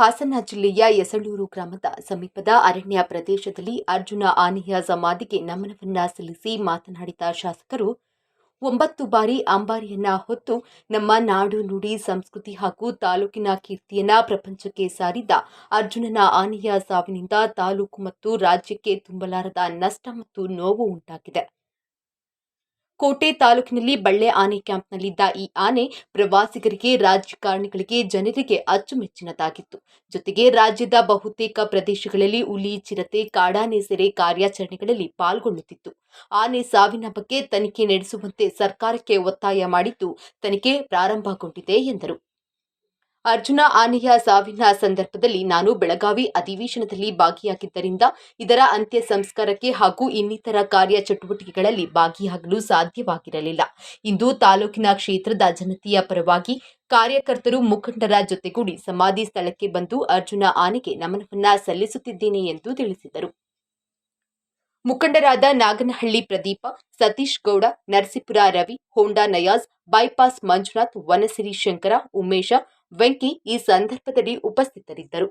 ಹಾಸನ ಜಿಲ್ಲೆಯ ಯಸಳೂರು ಗ್ರಾಮದ ಸಮೀಪದ ಅರಣ್ಯ ಪ್ರದೇಶದಲ್ಲಿ ಅರ್ಜುನ ಆನೆಯ ಸಮಾಧಿಗೆ ನಮನವನ್ನ ಸಲ್ಲಿಸಿ ಮಾತನಾಡಿದ ಶಾಸಕರು, ಒಂಬತ್ತು ಬಾರಿ ಅಂಬಾರಿಯನ್ನ ಹೊತ್ತು ನಮ್ಮ ನಾಡು ನುಡಿ ಸಂಸ್ಕೃತಿ ಹಾಗೂ ತಾಲೂಕಿನ ಕೀರ್ತಿಯನ್ನ ಪ್ರಪಂಚಕ್ಕೆ ಸಾರಿದ ಅರ್ಜುನನ ಆನೆಯ ಸಾವಿನಿಂದ ತಾಲೂಕು ಮತ್ತು ರಾಜ್ಯಕ್ಕೆ ತುಂಬಲಾರದ ನಷ್ಟ ಮತ್ತು ನೋವು ಉಂಟಾಗಿದೆ. ಕೋಟೆ ತಾಲೂಕಿನಲ್ಲಿ ಬಳ್ಳೆ ಆನೆ ಕ್ಯಾಂಪ್ನಲ್ಲಿದ್ದ ಈ ಆನೆ ಪ್ರವಾಸಿಗರಿಗೆ ರಾಜಕಾರಣಿಗಳಿಗೆ ಜನರಿಗೆ ಅಚ್ಚುಮೆಚ್ಚಿನದಾಗಿತ್ತು. ಜೊತೆಗೆ ರಾಜ್ಯದ ಬಹುತೇಕ ಪ್ರದೇಶಗಳಲ್ಲಿ ಹುಲಿ, ಚಿರತೆ, ಕಾಡಾನೆ ಸೆರೆ ಕಾರ್ಯಾಚರಣೆಗಳಲ್ಲಿ ಪಾಲ್ಗೊಳ್ಳುತ್ತಿತ್ತು. ಆನೆ ಸಾವಿನ ಬಗ್ಗೆ ತನಿಖೆ ನಡೆಸುವಂತೆ ಸರ್ಕಾರಕ್ಕೆ ಒತ್ತಾಯ ಮಾಡಿದ್ದು ತನಿಖೆ ಪ್ರಾರಂಭಗೊಂಡಿದೆ ಎಂದರು. ಅರ್ಜುನ ಆನೆಯ ಸಾವಿನ ಸಂದರ್ಭದಲ್ಲಿ ನಾನು ಬೆಳಗಾವಿ ಅಧಿವೇಶನದಲ್ಲಿ ಭಾಗಿಯಾಗಿದ್ದರಿಂದ ಇದರ ಅಂತ್ಯ ಸಂಸ್ಕಾರಕ್ಕೆ ಹಾಗೂ ಇನ್ನಿತರ ಕಾರ್ಯ ಚಟುವಟಿಕೆಗಳಲ್ಲಿ ಭಾಗಿಯಾಗಲು ಸಾಧ್ಯವಾಗಿರಲಿಲ್ಲ. ಇಂದು ತಾಲೂಕಿನ ಕ್ಷೇತ್ರದ ಜನತೆಯ ಪರವಾಗಿ ಕಾರ್ಯಕರ್ತರು ಮುಖಂಡರ ಜೊತೆಗೂಡಿ ಸಮಾಧಿ ಸ್ಥಳಕ್ಕೆ ಬಂದು ಅರ್ಜುನ ಆನೆಗೆ ನಮನವನ್ನ ಸಲ್ಲಿಸುತ್ತಿದ್ದೇನೆ ಎಂದು ತಿಳಿಸಿದರು. ಮುಖಂಡರಾದ ನಾಗನಹಳ್ಳಿ ಪ್ರದೀಪ, ಸತೀಶ್ ಗೌಡ, ನರಸೀಪುರ ರವಿ, ಹೋಂಡಾ ನಯಾಜ್, ಬೈಪಾಸ್ ಮಂಜುನಾಥ್, ವನಸಿರಿ ಶಂಕರ, ಉಮೇಶ ವೆಂಕಿ ಈ ಸಂದರ್ಭದಲ್ಲಿ ಉಪಸ್ಥಿತರಿದ್ದರು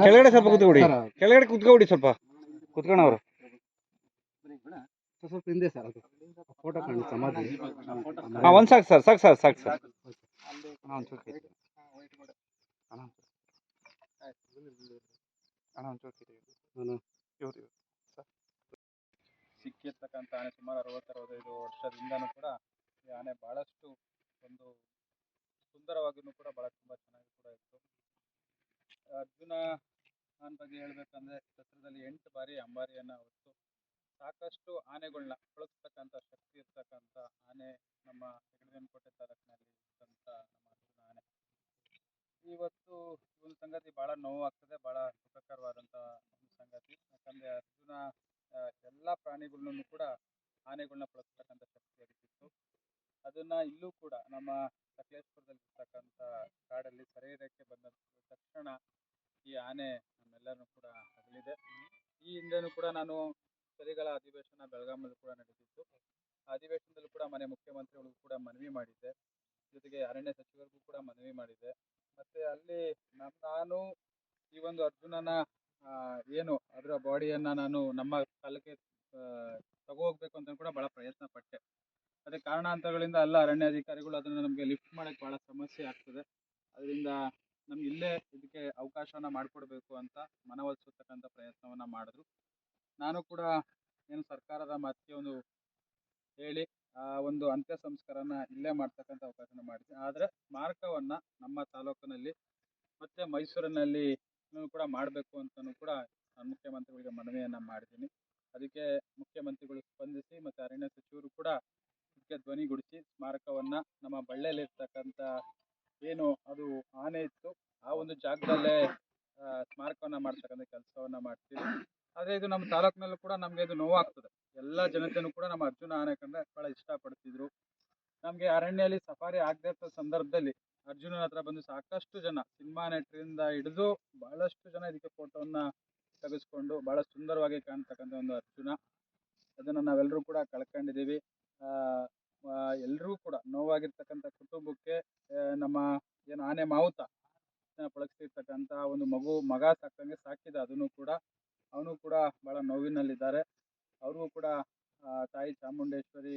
ಕೆಳಗಡೆ ಸ್ವಲ್ಪ ಕೂತ್ಕೊಡಿ ಕೆಳಗಡೆ ಸ್ವಲ್ಪ ಕುತ್ಕೊಂಡವ್ರು ಸ್ವಲ್ಪ ಹಿಂದೆ ಸರ್ ಅದು ಫೋಟೋ ಕಾಣಿ ಸಮಾಧಿ ಹಾ ಒಂದ್ ಸಾಕು ಸರ್ ಸಾಕು ಸರ್ ಸಾಕು ಸರ್ ಅಣ್ಣ ಒಂಚೂರು ಕೈ ಎತ್ತಿ. ಅಣ್ಣ ಒಂಚೂರು. ಅಣ್ಣ ಒಂಚೂರು ಕೈ ಎತ್ತಿ. ನಾನು ಇವ್ರು, ಇವ್ರು. ಸಿಕ್ಕಿರ್ತಕ್ಕಂಥ ಆನೆ ಸುಮಾರು ಅರವತ್ತರವತ್ತೈದು ವರ್ಷದಿಂದನೂ ಕೂಡ ಈ ಆನೆ ಬಹಳಷ್ಟು ಒಂದು ಸುಂದರವಾಗಿನೂ ಕೂಡ ಬಹಳ ತುಂಬ ಚೆನ್ನಾಗಿ ಕೂಡ ಇತ್ತು. ಅರ್ಜುನ ಆನೆ ಬಗ್ಗೆ ಹೇಳ್ಬೇಕಂದ್ರೆ ಚಿತ್ರದಲ್ಲಿ ಎಂಟು ಬಾರಿ ಅಂಬಾರಿಯನ್ನು ಹೊತ್ತು ಸಾಕಷ್ಟು ಆನೆಗಳನ್ನ ಬಳಸ್ತಕ್ಕಂಥ ಶಕ್ತಿ ಇರ್ತಕ್ಕಂಥ ಆನೆ ನಮ್ಮ ಹೆಗಡದೇನಕೋಟೆ ತಾಲೂಕಿನಲ್ಲಿ ನಮ್ಮ ಅರ್ಜುನ ಆನೆ. ಇವತ್ತು ಒಂದು ಸಂಗತಿ ಭಾಳ ನೋವಾಗ್ತದೆ ಭಾಳ ದುಃಖಕರವಾದಂಥ ಒಂದು ಸಂಗತಿ. ಯಾಕಂದರೆ ಅರ್ಜುನ ಎಲ್ಲ ಪ್ರಾಣಿಗಳನ್ನು ಕೂಡ ಆನೆಗಳನ್ನ ಬಳಸ್ತಕ್ಕಂಥ ಶಕ್ತಿ ಅದಕ್ಕಿತ್ತು ಅದನ್ನ ಇಲ್ಲೂ ಕೂಡ ನಮ್ಮ ಸಕಲೇಶ್ಪುರದಲ್ಲಿ ಇರ್ತಕ್ಕಂಥ ಕಾಡಲ್ಲಿ ಸೆರೆಹಿಡಿಯಕ್ಕೆ ಬಂದ ತಕ್ಷಣ ಈ ಆನೆ ನಮ್ಮೆಲ್ಲರನ್ನು ಕೂಡ ಅಗಲಿದೆ. ಈ ಹಿಂದೆನೂ ಕೂಡ ನಾನು ಸರಿಗಳ ಅಧಿವೇಶನ ಬೆಳಗಾಮಲ್ಲಿ ಕೂಡ ನಡೆದಿತ್ತು. ಅಧಿವೇಶನದಲ್ಲೂ ಕೂಡ ಮನೆ ಮುಖ್ಯಮಂತ್ರಿಗಳಿಗೂ ಕೂಡ ಮನವಿ ಮಾಡಿದ್ದೆ. ಜೊತೆಗೆ ಅರಣ್ಯ ಸಚಿವರಿಗೂ ಕೂಡ ಮನವಿ ಮಾಡಿದ್ದೆ. ಮತ್ತೆ ಅಲ್ಲಿ ನಾನು, ಈ ಒಂದು ಅರ್ಜುನನ ಏನು ಅದರ ಬಾಡಿಯನ್ನ ನಾನು ನಮ್ಮ ಕಾಲಕ್ಕೆ ತಗೋ ಹೋಗ್ಬೇಕು ಅಂತ ಕೂಡ ಬಹಳ ಪ್ರಯತ್ನ ಪಟ್ಟೆ. ಅದೇ ಕಾರಣಾಂತರಗಳಿಂದ ಎಲ್ಲ ಅರಣ್ಯಾಧಿಕಾರಿಗಳು ಅದನ್ನು ನಮಗೆ ಲಿಫ್ಟ್ ಮಾಡೋಕ್ಕೆ ಭಾಳ ಸಮಸ್ಯೆ ಆಗ್ತದೆ. ಅದರಿಂದ ನಮ್ಗೆ ಇಲ್ಲೇ ಇದಕ್ಕೆ ಅವಕಾಶನ ಮಾಡಿಕೊಡ್ಬೇಕು ಅಂತ ಮನವೊಲಿಸತಕ್ಕಂಥ ಪ್ರಯತ್ನವನ್ನು ಮಾಡಿದ್ರು. ನಾನು ಕೂಡ ಏನು ಸರ್ಕಾರದ ಮಾತಿಗೆ ಒಂದು ಹೇಳಿ, ಆ ಒಂದು ಅಂತ್ಯ ಸಂಸ್ಕಾರನ ಇಲ್ಲೇ ಮಾಡ್ತಕ್ಕಂಥ ಅವಕಾಶನ ಮಾಡಿದೆ ಆದರೆ ಸ್ಮಾರಕವನ್ನು ನಮ್ಮ ತಾಲೂಕಿನಲ್ಲಿ ಮತ್ತು ಮೈಸೂರಿನಲ್ಲಿ ಕೂಡ ಮಾಡಬೇಕು ಅಂತಲೂ ಕೂಡ ನಾನು ಮುಖ್ಯಮಂತ್ರಿಗಳಿಗೆ ಮನವಿಯನ್ನು ಮಾಡಿದ್ದೀನಿ. ಅದಕ್ಕೆ ಮುಖ್ಯಮಂತ್ರಿಗಳು ಸ್ಪಂದಿಸಿ ಮತ್ತು ಅರಣ್ಯ ಸಚಿವರು ಕೂಡ ಇದಕ್ಕೆ ಧ್ವನಿಗೂಡಿಸಿ ಸ್ಮಾರಕವನ್ನು ನಮ್ಮ ಬಳ್ಳಿಯಲ್ಲಿರ್ತಕ್ಕಂಥ ಏನು ಅದು ಆನೆ ಇತ್ತು, ಆ ಒಂದು ಜಾಗದಲ್ಲೇ ಸ್ಮಾರಕವನ್ನು ಮಾಡ್ತಕ್ಕಂಥ ಕೆಲಸವನ್ನು ಮಾಡ್ತೀವಿ. ಆದ್ರೆ ಇದು ನಮ್ಮ ತಾಲೂಕಿನಲ್ಲೂ ಕೂಡ ನಮಗೆ ಇದು ನೋವಾಗ್ತದೆ. ಎಲ್ಲ ಜನತೆನೂ ಕೂಡ ನಮ್ಮ ಅರ್ಜುನ ಆನೆ ಕಂಡ್ರೆ ಭಾಳ ಇಷ್ಟಪಡ್ತಿದ್ರು. ನಮಗೆ ಅರಣ್ಯಲ್ಲಿ ಸಫಾರಿ ಆಗದೆ ಸಂದರ್ಭದಲ್ಲಿ ಅರ್ಜುನನ ಹತ್ರ ಬಂದು ಸಾಕಷ್ಟು ಜನ ಸಿನಿಮಾ ನೆಟ್ರಿಂದ ಹಿಡಿದು ಬಹಳಷ್ಟು ಜನ ಇದಕ್ಕೆ ಫೋಟೋವನ್ನು ತೆಗೆಸ್ಕೊಂಡು ಬಹಳ ಸುಂದರವಾಗಿ ಕಾಣ್ತಕ್ಕಂಥ ಒಂದು ಅರ್ಜುನ. ಅದನ್ನು ನಾವೆಲ್ಲರೂ ಕೂಡ ಕಳ್ಕೊಂಡಿದ್ದೀವಿ. ಎಲ್ಲರೂ ಕೂಡ ನೋವಾಗಿರ್ತಕ್ಕಂಥ ಕುಟುಂಬಕ್ಕೆ ನಮ್ಮ ಏನು ಆನೆ ಮಾವುತ ಬಳಸ್ತಿರ್ತಕ್ಕಂಥ ಒಂದು ಮಗು ಮಗ ಸಾಕಂಗೆ ಸಾಕಿದ ಅದನ್ನು ಕೂಡ ಅವನು ಕೂಡ ಭಾಳ ನೋವಿನಲ್ಲಿದ್ದಾರೆ. ಅವ್ರಿಗೂ ಕೂಡ ತಾಯಿ ಚಾಮುಂಡೇಶ್ವರಿ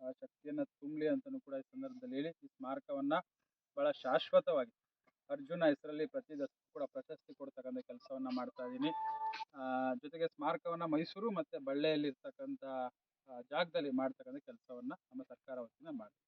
ಆ ಶಕ್ತಿಯನ್ನು ತುಂಬಲಿ ಅಂತಲೂ ಕೂಡ ಈ ಸಂದರ್ಭದಲ್ಲಿ ಹೇಳಿ ಈ ಸ್ಮಾರಕವನ್ನು ಭಾಳ ಶಾಶ್ವತವಾಗಿ ಅರ್ಜುನ ಹೆಸರಲ್ಲಿ ಪ್ರತಿ ದಶಕ್ಕೂ ಕೂಡ ಪ್ರಶಸ್ತಿ ಕೊಡ್ತಕ್ಕಂಥ ಕೆಲಸವನ್ನು ಮಾಡ್ತಾ ಇದ್ದೀನಿ ಜೊತೆಗೆ ಸ್ಮಾರಕವನ್ನು ಮೈಸೂರು ಮತ್ತು ಬಳ್ಳಿಯಲ್ಲಿ ಇರ್ತಕ್ಕಂಥ ಆ, ಜಾಗದಲ್ಲಿ ಮಾಡ್ತಕ್ಕಂಥ ಕೆಲಸವನ್ನ ನಮ್ಮ ಸರ್ಕಾರ ವತಿಯಿಂದ ಮಾಡ್ತೀವಿ